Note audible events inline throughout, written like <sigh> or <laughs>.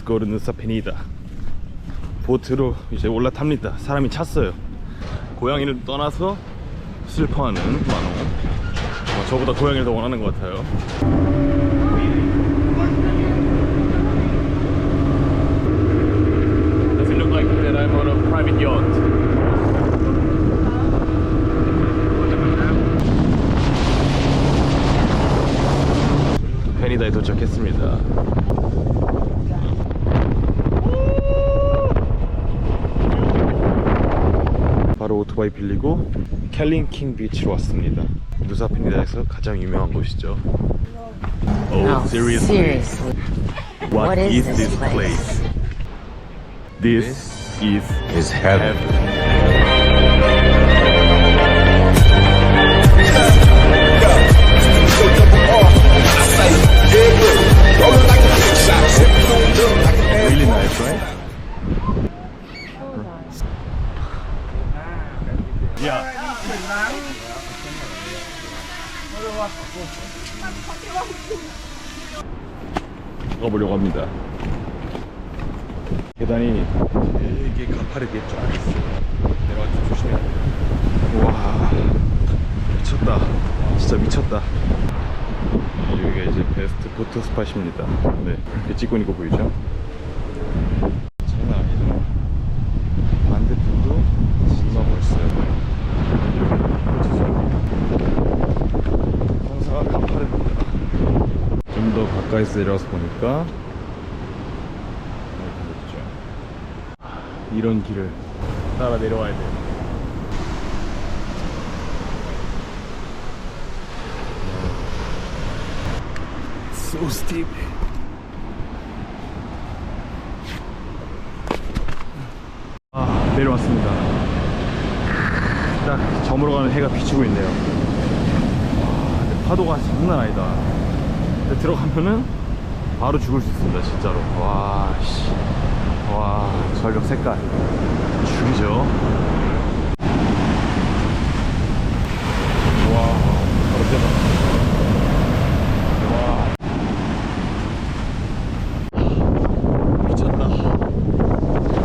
Nusa Penida. 보트로 이제 올라탑니다. 사람이 찼어요. 고양이를 떠나서 슬퍼하는 만호. 어, 저보다 고양이를 더 원하는 것 같아요. Does it look like that I'm on a private yacht? 페니다에 도착했습니다. 바로 오토바이 빌리고 캘링킹 비치로 왔습니다. 누사 페니다에서 가장 유명한 곳이죠. Oh, seriously? seriously. What, What is is, this place? place? This is is heaven. Really Yeah. 가보려고 합니다. 계단이 되게 가파르게 쫙 있어요. 내려갈 때 조심해야 돼요. 와, 미쳤다. 진짜 미쳤다. 여기가 이제 베스트 포토 스팟입니다. 네, 이렇게 찍고 있는 거 보이죠? 장난 아니죠? 반대편도 진짜 멋있어요. 황사가 가파릅니다. 가까이서 내려와서 보니까. 이런 길을 따라 내려와야 돼요. So steep. 아, 내려왔습니다. 딱 저물어 가는 해가 비치고 있네요. 와, 파도가 장난 아니다. 들어가면은 바로 죽을 수 있습니다, 진짜로. 와, 씨. 와, 절벽 색깔. 죽이죠. 와, 바로 대박. 와. 미쳤다.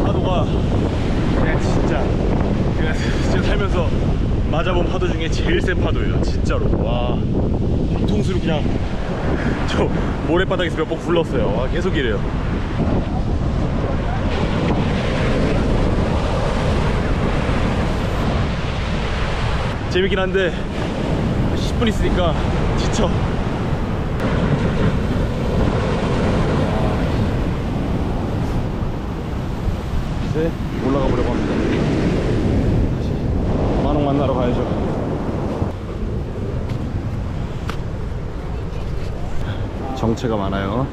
파도가 그냥 진짜 그냥 <laughs> 진짜 살면서 맞아본 파도 중에 제일 센 파도예요 진짜로. 와. 뒤통수를 그냥 <laughs> 저 모래바닥에서 몇 번 굴렀어요. 와 계속 이래요. 재밌긴 한데 10분 있으니까 지쳐. 이제 올라가 보려고 합니다. 다시 만원 만나러 가야죠. 정체가 많아요.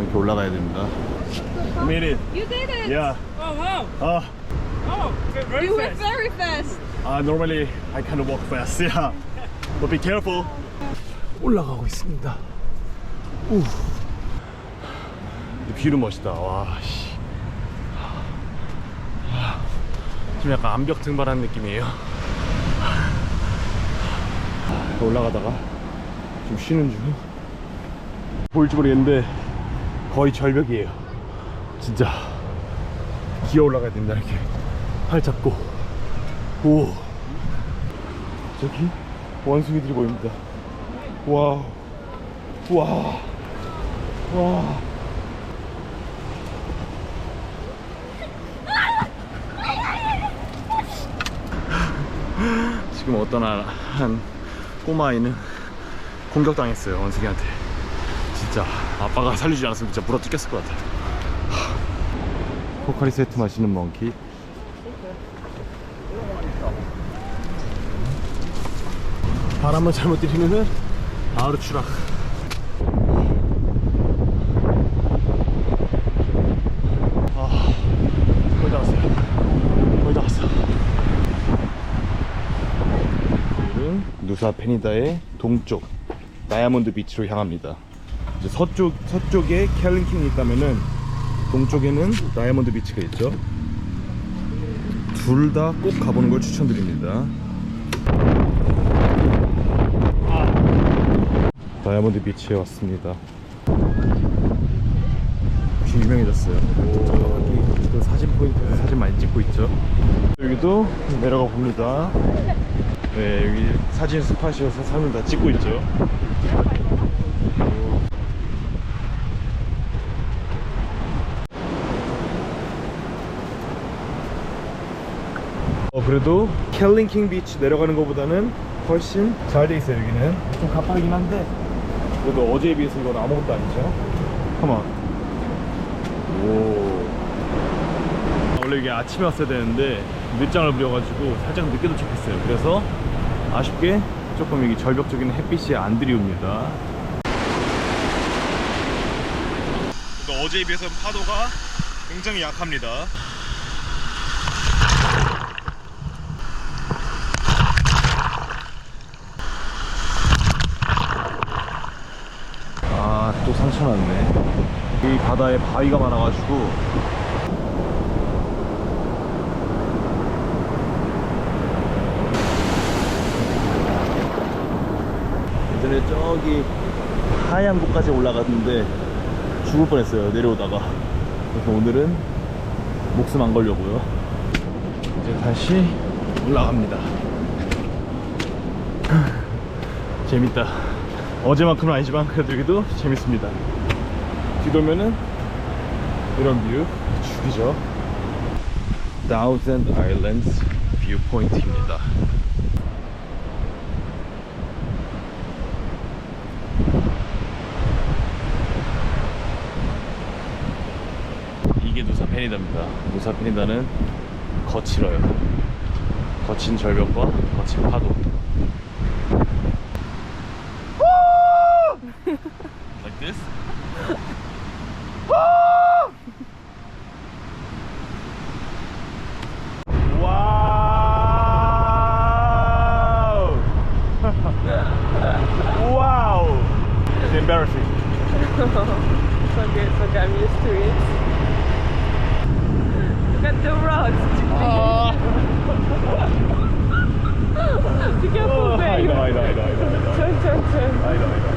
이렇게 올라가야 됩니다. Made it. You did it! Yeah. Oh wow! Uh, Oh, very you went very fast. uh, normally I kind of walk fast. Yeah. But be careful. 올라가고 있습니다. 우. 근데 뷰는 멋있다. 와, 씨. 좀 약간 암벽 등반하는 느낌이에요. 올라가다가 좀 쉬는 중. 보일지 모르겠는데 거의 절벽이에요. 진짜 기어 올라가야 됩니다. 이렇게 팔 잡고. 오. 저기 원숭이들이 보입니다. 와. 와. 와. 지금 어떤 한, 한 꼬마아이는 공격당했어요 원숭이한테 진짜 아빠가 <laughs> 살려주지 않았으면 진짜 물어 뜯겼을 것 같아요 포카리 세트 마시는 멍키. 바람만 잘못 들이면은 바로 추락. 아 거의 다 왔어요. 거의 다 왔어. 오늘은 누사 페니다의 동쪽 다이아몬드 비치로 향합니다. 이제 서쪽 서쪽에 캘링킹이 있다면은 동쪽에는 다이아몬드 비치가 있죠. 둘 다 꼭 가보는 걸 추천드립니다. 다이아몬드 비치에 왔습니다. 유명해졌어요. 저기 그 사진 포인트에서 사진 많이 찍고 있죠. 여기도 내려가 봅니다. 네, 여기 사진 스팟이어서 사진 다 찍고 있죠. 그래도 캘링킹 비치 내려가는 것보다는 훨씬 잘 돼 있어요 여기는. 좀 가파르긴 한데 그래도 어제에 비해서 이건 아무것도 아니죠. 컴온 오. 원래 이게 아침에 왔어야 되는데 늦장을 부려가지고 살짝 늦게 도착했어요. 그래서 아쉽게 조금 여기 절벽적인 햇빛이 안 들이옵니다. 어제에 비해서 파도가 굉장히 약합니다 났네. 이 바다에 바위가 많아가지고. 예전에 저기 하얀 곳까지 올라갔는데 죽을 뻔했어요. 내려오다가. 그래서 오늘은 목숨 안 걸려고요. 이제 다시 올라갑니다. <laughs> 재밌다. 어제만큼은 아니지만 그래도 여기도 재밌습니다. 뒤돌면은 이런 뷰 죽이죠. Thousand Islands 뷰 포인트입니다. 이게 누사 페니다입니다. 누사 페니다는 거칠어요. 거친 절벽과 거친 파도. Embarrassing. <laughs> So good, so good. I'm used to it. Look at the rocks. <laughs> Be ah. careful, oh, I babe. know, I know, I know, I know, I know. <laughs> Turn, turn, turn. I know, I know.